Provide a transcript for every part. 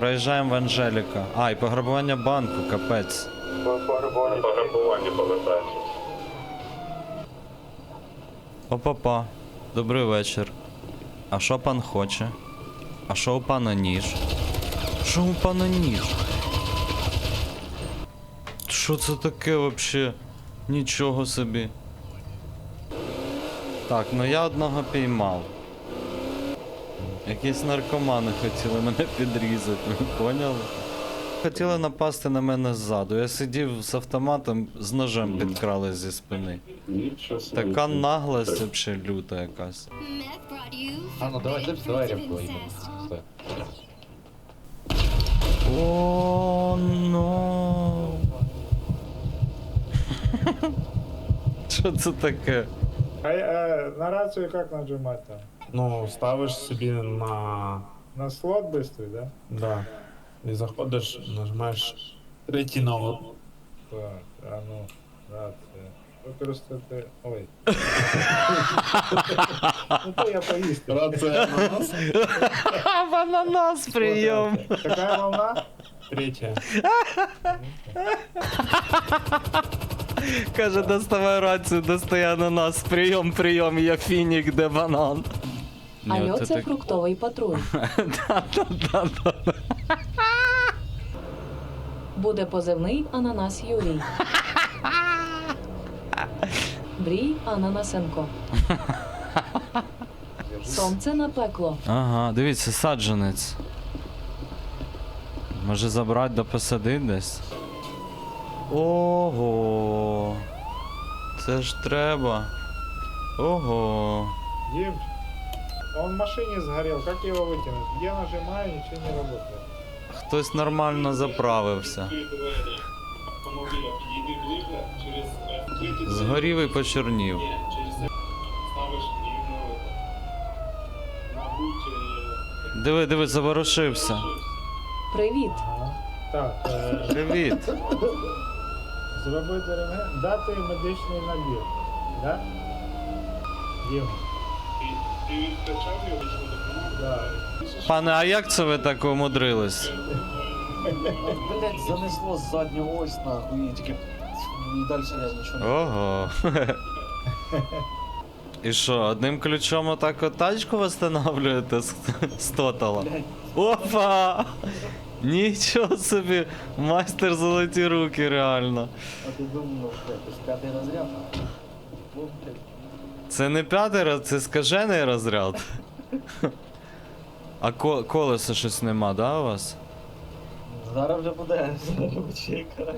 проїжджаємо в Анжеліка. А, і пограбування банку, капець. Пограбування повертається. Опа-па. Добрий вечір. А що пан хоче? А що у пана ніж? Що у пана ніж? Що це таке вообще? Нічого собі. Так, ну я одного піймав. Якісь наркомани хотіли мене підрізати, ви поняли? Хотіли напасти на мене ззаду. Я сидів з автоматом, з ножем підкрали зі спини. Така наглость вообще люта якась. А, ну давай, давай, давай ремку. Все. О, но. Що це таке? А э, на рацию как нажимать там? Ну, ставиш собі на. На слот быстрый, да? Да. І заходиш, нажимаєш третій номер. Так, а ну, рация. Використати. Ой. ну то я поїсти. Рація на нас. Ананас прийом. Така волна? Третя. Каже, доставай рацію, достає ананас. Прийом, прийом, я фінік, де банан. Ні, Алло, оце це фруктовий патруль. Буде позивний Ананас Юрій. Брій Ананасенко. Сонце на пекло. Ага, дивіться, саджанець. Може забрати да посадити десь? Ого. Це ж треба. Ого. Дим, он в машине сгорел, как его вытянуть? Я нажимаю, ничего не работает. Хтось нормально заправився. Автомобіля підійди ближче через е, відкриті двері. Згорів і почорнів. Ні, через це ставиш і мабуть, е, Диви, диви, заворушився. Привіт. Ага. Так, е, Привіт. зробити рентген, дати медичний набір. Да? Дім, ти- ти відкачав його чи допомогу? да. Пане, а як це ви так умудрились? Блять, занесло з заднього ось нахуй, і тільки і далі я нічого не. Ого. І що, одним ключом отак от тачку восстанавливаєте з, з тотала? Опа! Нічого собі! Майстер золоті руки, реально. а ти думав, що це п'ятий розряд? Блядь. Це не п'ятий раз, це скажений розряд. А ко- колеса щось нема, да, у вас? Зараз вже буде, зараз почекай.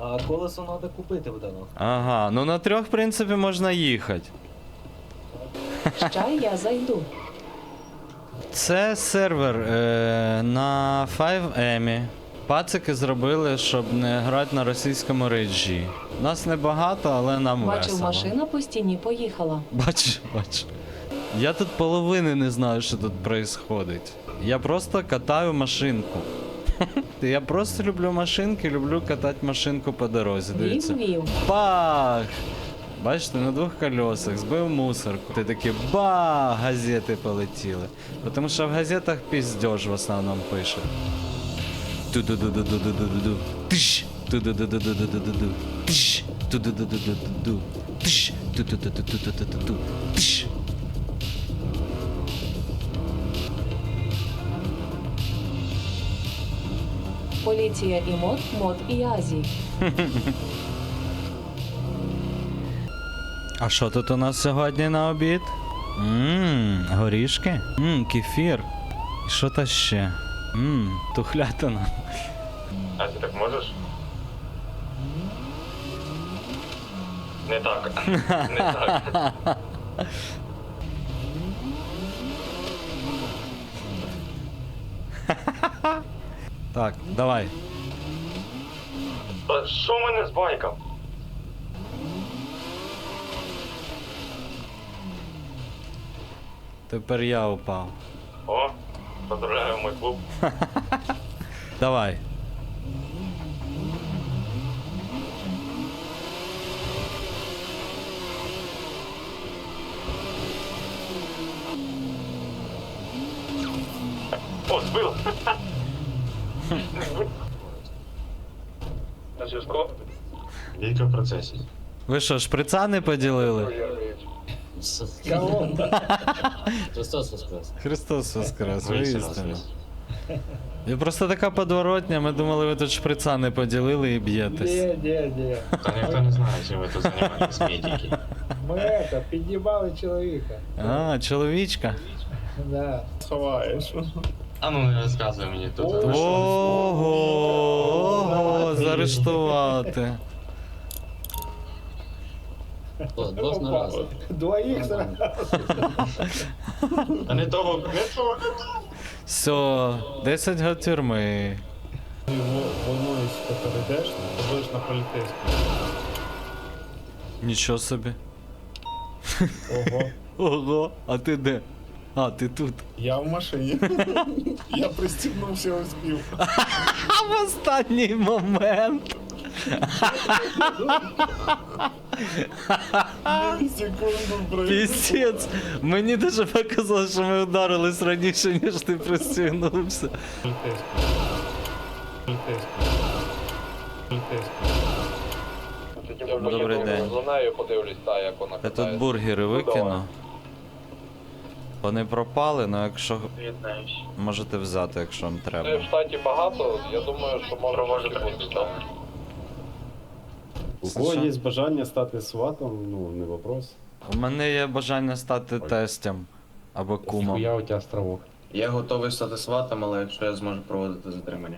А колесо треба купити буде. Ага, ну на трьох, в принципі, можна їхати. Ща я зайду. Це сервер е, на 5M. Пацики зробили, щоб не грати на російському рейджі. Нас небагато, але нам Бачив, весело. машина по стіні поїхала. Бачу, бачу. Я тут половини не знаю, що тут происходить. Я просто катаю машинку. Я просто люблю машинки, люблю катати машинку по дорозі. Дивіться. Вів-вів. Бах! Бачите, на двох колесах збив мусорку. Ти такі ба, газети полетіли. Тому що в газетах піздеж в основному пише. Поліція і мод, мод і Азі. А що тут у нас сьогодні на обід? Ммм, горішки? Ммм, кефір. І що то ще? Ммм, тухлятина. А ти так можеш? Не так. Не так. Так, давай. Та що в мене з байком? Тепер я упав. О, поздравляю мой клуб. Давай. О, Збив. На зв'язку. Віка в процесі. Ви що, шприца не поділили? Кого? Христос Воскрес. Христос воскрес, Воістину. І просто така подворотня, ми думали, ви тут шприца не поділили і б'єтесь. Де, де, де? Та ніхто не знає, чим ви тут займаєтесь, медики. Ми это, під'їбали чоловіка. А, чоловічка. Да. Сховаєш. А ну не розказуй мені тут. Ого, ого, заарештувати. На раз. Двоїх зразу. А не того, не того. Все, 10 год тюрми. Волнуюсь, коли йдеш, то будеш на поліцейську. Нічого собі. Ого. Ого, а ти де? А, ти тут. Я в машині. Я пристібнувся успів. А в останній момент. Пістець. Мені даже показало, що ми ударились раніше, ніж ти пристігнувся. Поліцейську. Добрий день. За нею подивлюсь, та, як вона Я тут катається. бургери викину. Вони пропали, але якщо можете взяти, якщо вам Це треба. в штаті багато, я думаю, що може може бути. У кого є бажання стати сватом, ну не вопрос. У мене є бажання стати тестем або кумом. Я у тебе островок. Я готовий стати сватом, але якщо я зможу проводити затримання.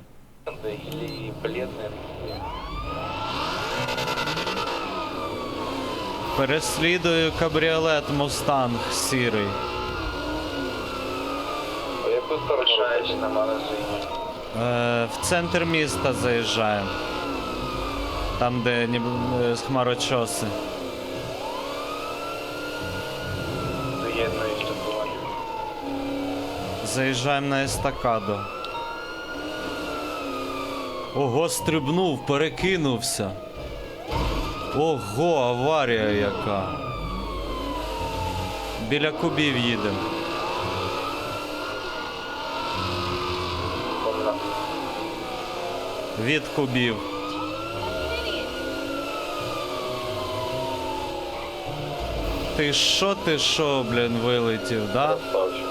Переслідую кабріолет Мустанг сірий. А яку сторону? на магазині. Е, в центр міста заїжджаємо. Там, де е, хмарочоси. Доєднуюсь до броні. Заїжджаємо на естакаду. Ого, стрибнув, перекинувся. Ого, аварія яка. Біля кубів їдемо. Від кубів. Ти що, ти що, блін, вилетів, да? Ставчу.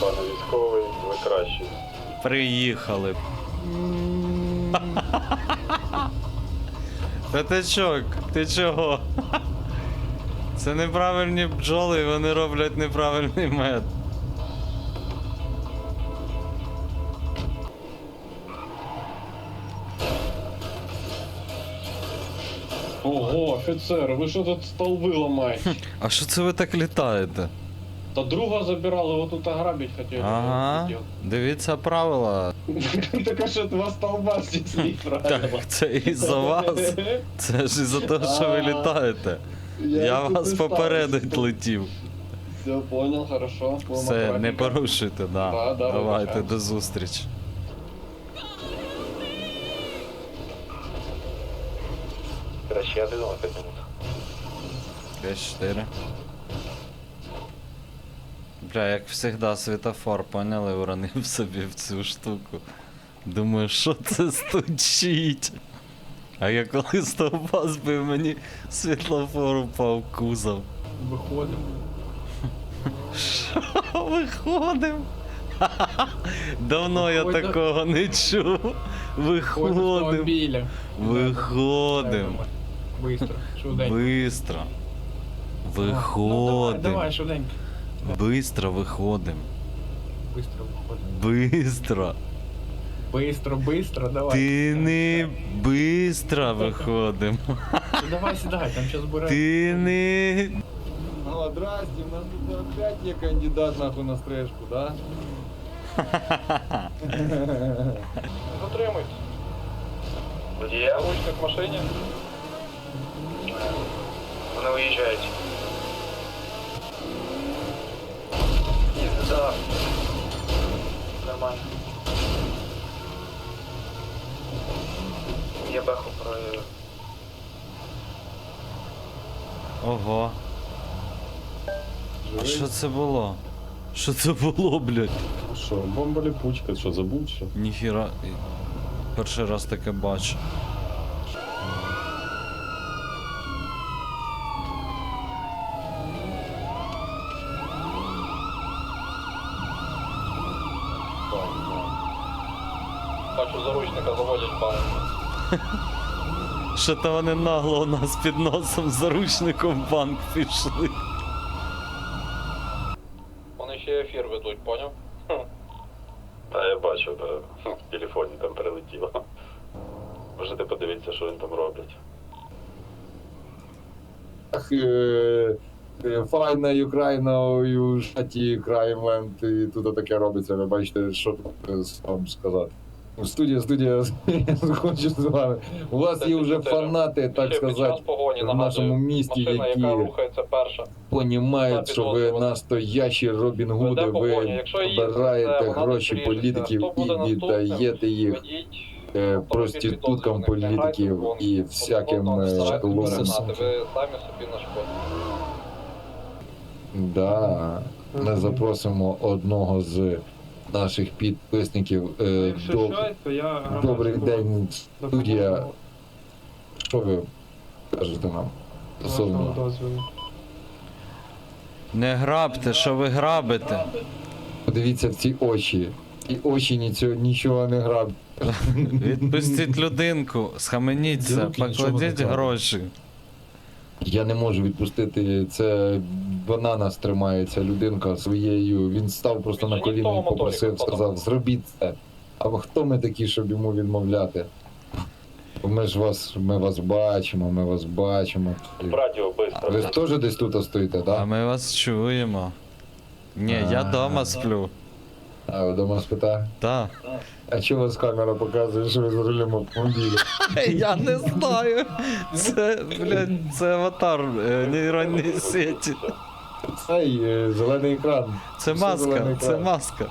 Пане військовий, ви кращий. Приїхали. Та ти чо, ти чого? Це неправильні бджоли, вони роблять неправильний мед. Ого, офіцер, ви що тут столби ламаєте? А що це ви так літаєте? Та друга забирали, вот тут ограбить хотіли. Ага, дивіться правила. Так а що два столба снесли, правильно? Так, це із-за вас. Це ж із-за того, що ви літаєте. Я тут вас і попередить летів. Все, понял, хорошо. Все, не порушуйте, да. Да, да, Давайте, вибачаю. до зустрічі. Краще я додому піду. 5-4. Бля, як завжди, світофор, поняли, уронив собі в цю штуку. Думаю, що це стучить. А я коли стовпа збив, мені світлофор упав кузов. Виходимо. Що виходим? Давно я такого не чув. Виходим. Виходим. Быстро, швиденько. Бистро. Ну, давай, Виходим. давай, швиденько. Бистро виходим. Быстро виходимо. Бистро. Быстро, быстро, давай. Ти не бистро виходим. Ну, Давай сідай, там зараз збираємо. Ти не. Ну, здрасте, у нас тут опять є кандидат нахуй на стрижку, да? Затримуйте. Водія? Ручник в машині. Вони виїжджають. Да. Нормально. Я беху про Ого. А що це було? Що це було, блядь? А що, бомба ліпучка, що забув що? Ніхіра. Перший раз таке бачу. Бачу, заручника заводять банк. Що то вони нагло у нас під носом заручником в банк пішли. Вони ще ефір ведуть, поняв? Та я бачу, да. в телефоні там перелетіло. Можете подивитися, що він там роблять. Ах, е, е, файна Україна у штаті краймент, і тут таке робиться. Ви бачите, що тут е, вам сказати. Студія, студія, хочу з вами. У вас є вже фанати, так сказати, в нашому місті, які понімають, що ви настоящі Робін Гуди, ви збираєте гроші політиків і віддаєте їх е, проституткам політиків і всяким е, нашкодите. Да. Ми запросимо одного з наших підписників. Е, Якщо доб- щось, то я Добрий день, студія. Що ви кажете нам? Стосовно. Не грабте, що ви грабите? Подивіться в ці очі. І очі нічого, нічого не граб. Відпустіть людинку, схаменіться, покладіть гроші. Я не можу відпустити. Це вона нас тримає, ця людинка своєю. Він став просто на коліна і попросив, сказав, зробіть це. А хто ми такі, щоб йому відмовляти? Ми ж вас, ми вас бачимо, ми вас бачимо. Радіо Ви теж десь тут стоїте, так? А ми вас чуємо. Ні, я А. дома сплю. А ви дома спитає? Так. А чого у вас камера показує, що ви за рулем автомобіля? Я не знаю. Це, блядь, це аватар е, нейронної сеті. Цей е, зелений екран. Це маска, зелений це екран. маска.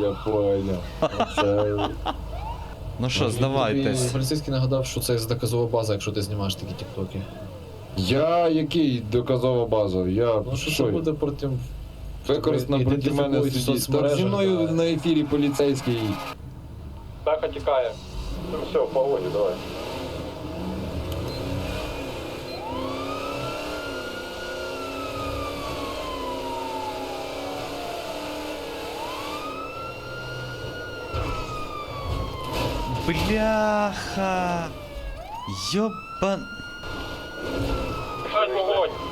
Я поняв. Це... Ну що, здавайтесь. Поліцейський нагадав, що це доказова база, якщо ти знімаєш такі тіктоки. Я який доказова база? Я Ну що що? це буде потім Використано проти мене. Так соцмережах, зі мною да. на ефірі поліцейський. Беха тікає. Ну все, в погоні, давай. Бляха. Йобан. Пішать вогонь!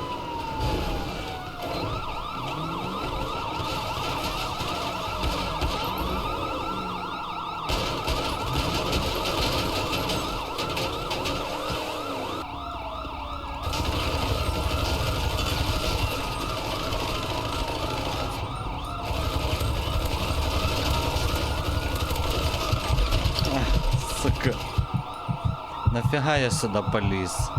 Сука. Нафіга я сюда поліз?